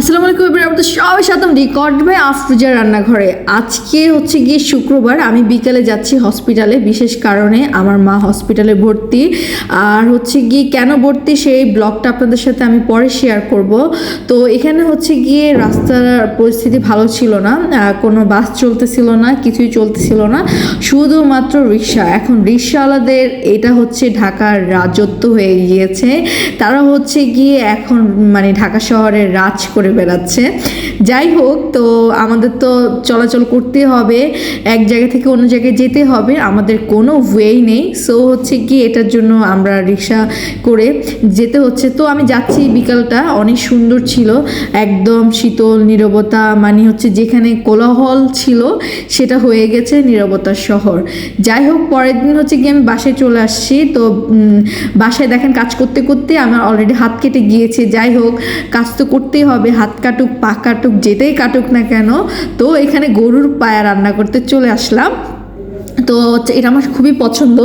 আসসালামু আলাইকুম এবার আমাদের সবাই সাথে রেকর্ড ভাই আফরুজা রান্নাঘরে। আজকে হচ্ছে গিয়ে শুক্রবার, আমি বিকালে যাচ্ছি হসপিটালে বিশেষ কারণে আমার মা হসপিটালে ভর্তি। আর হচ্ছে গিয়ে কেন ভর্তি সেই ব্লগটা আপনাদের সাথে আমি পরে শেয়ার করব। তো এখানে হচ্ছে গিয়ে রাস্তার পরিস্থিতি ভালো ছিল না কোনো বাস চলতেছিল না, কিছুই চলতেছিল না। শুধুমাত্র রিক্সা। এখন রিক্সাওয়ালাদের এটা হচ্ছে ঢাকার রাজত্ব হয়ে গিয়েছে। তারা হচ্ছে গিয়ে এখন মানে ঢাকা শহরে রাজ করে বেড়াচ্ছে। যাই হোক, তো আমাদের তো চলাচল করতে হবে। এক জায়গা থেকে অন্য জায়গায় যেতে হবে, আমাদের কোনো ওয়েই নেই। সো হচ্ছে কি, এটার জন্য আমরা রিক্সা করে যেতে হচ্ছে। তো আমি যাচ্ছি বিকালটা, অনেক সুন্দর ছিল। একদম শীতল, নীরবতা মানে হচ্ছে যেখানে কোলাহল ছিল, সেটা হয়ে গেছে নীরবতার শহর। যাই হোক, পরের দিন হচ্ছে গিয়ে আমি বাসায় চলে আসছি। তো বাসায় দেখেন কাজ করতে করতে আমার অলরেডি হাত কেটে গিয়েছে। যাই হোক, কাজ তো করতেই হবে হাত কাটুক, পা কাটুক, যেটাই কাটুক না কেন, তো এখানে গরুর পায়া রান্না করতে চলে আসলাম। তো হচ্ছে এটা আমার খুবই পছন্দ।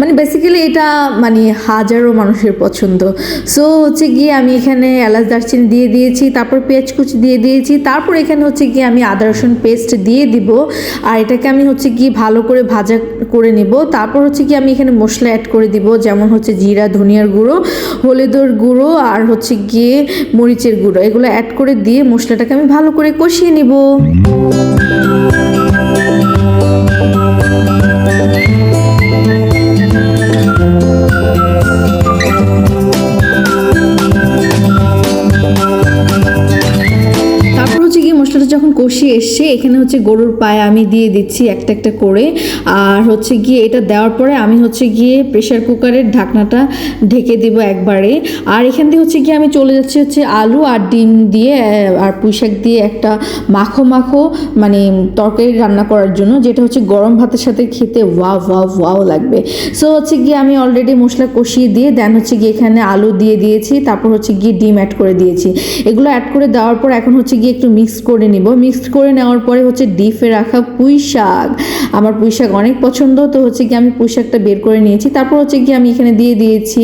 মানে বেসিক্যালি এটা মানে হাজারো মানুষের পছন্দ। সো হচ্ছে গিয়ে আমি এখানে এলাচ দারচিনি দিয়ে দিয়েছি, তারপর পেঁয়াজ কুচি দিয়ে দিয়েছি, তারপর এখানে হচ্ছে গিয়ে আমি আদা, রসুন পেস্ট দিয়ে দিব। আর এটাকে আমি হচ্ছে গিয়ে ভালো করে ভাজা করে নিব। তারপর হচ্ছে কি আমি এখানে মশলা অ্যাড করে দিব, যেমন হচ্ছে জিরা, ধনিয়ার গুঁড়ো, হলুদের গুঁড়ো, আর হচ্ছে গিয়ে মরিচের গুঁড়ো। এগুলো অ্যাড করে দিয়ে মশলাটাকে আমি ভালো করে কষিয়ে নিব। মশলাটা যখন কষিয়ে এসছে, এখানে হচ্ছে গরুর পায়ে আমি দিয়ে দিচ্ছি একটা একটা করে। আর হচ্ছে গিয়ে এটা দেওয়ার পরে আমি হচ্ছে গিয়ে প্রেশার কুকারের ঢাকনাটা ঢেকে দিব একবারে। আর এখান দিয়ে হচ্ছে গিয়ে আমি চলে যাচ্ছি হচ্ছে আলু আর ডিম দিয়ে আর পুঁইশাক দিয়ে একটা মাখো মাখো মানে তরকারি রান্না করার জন্য, যেটা হচ্ছে গরম ভাতের সাথে খেতে ওয়াও ওয়াও ওয়াও লাগবে। সো হচ্ছে গিয়ে আমি অলরেডি মশলা কষিয়ে দিয়ে দেন হচ্ছে গিয়ে এখানে আলু দিয়ে দিয়েছি, তারপর হচ্ছে গিয়ে ডিম অ্যাড করে দিয়েছি। এগুলো অ্যাড করে দেওয়ার পর এখন হচ্ছে গিয়ে একটু মিক্স করে নিব। মিক্স করে নেওয়ার পরে হচ্ছে ডিপে রাখা পুঁই শাক। আমার পুঁই শাক অনেক পছন্দ, তো হচ্ছে কি আমি পুঁই শাকটা বের করে নিয়েছি। তারপর হচ্ছে কি আমি এখানে দিয়ে দিয়েছি।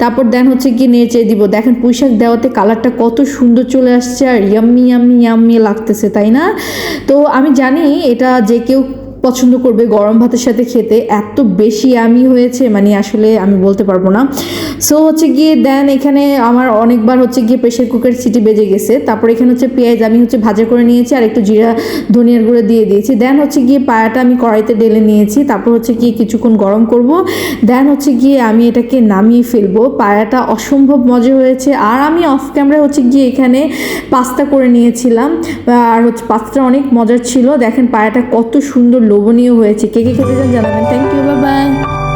তারপর দেন হচ্ছে গিয়ে নেচে দিব। দেখেন পুঁই শাক দেওয়াতে কালারটা কত সুন্দর চলে আসছে আর ইয়াম্মি ইয়াম্মি ইয়াম্মি লাগতেছে, তাই না? তো আমি জানি এটা যে কেউ পছন্দ করবে গরম ভাতের সাথে খেতে, এত বেশি আমি হয়েছে মানে আসলে আমি বলতে পারব না। সো হচ্ছে গিয়ে দেন এখানে আমার অনেকবার হচ্ছে গিয়ে প্রেশার কুকার সিটি বেজে গেছে। তারপর এখানে হচ্ছে পেঁয়াজ আমি হচ্ছে ভাজা করে নিয়েছি, আর একটু জিরা, ধনিয়ার গুঁড়ো দিয়ে দিয়েছি। দেন হচ্ছে গিয়ে পায়াটা আমি কড়াইতে ঢেলে নিয়েছি। তারপর হচ্ছে গিয়ে কিছুক্ষণ গরম করব। দেন হচ্ছে গিয়ে আমি এটাকে নামিয়ে ফেলব। পায়াটা অসম্ভব মজা হয়েছে। আর আমি অফ ক্যামেরা হচ্ছে গিয়ে এখানে পাস্তা করে নিয়েছিলাম। আর হচ্ছে পাস্তাটা অনেক মজার ছিল। দেখেন পায়াটা কত সুন্দর লোভনীয় হয়েছে। কে কে খেতে চান জানাবেন। Thank you bye bye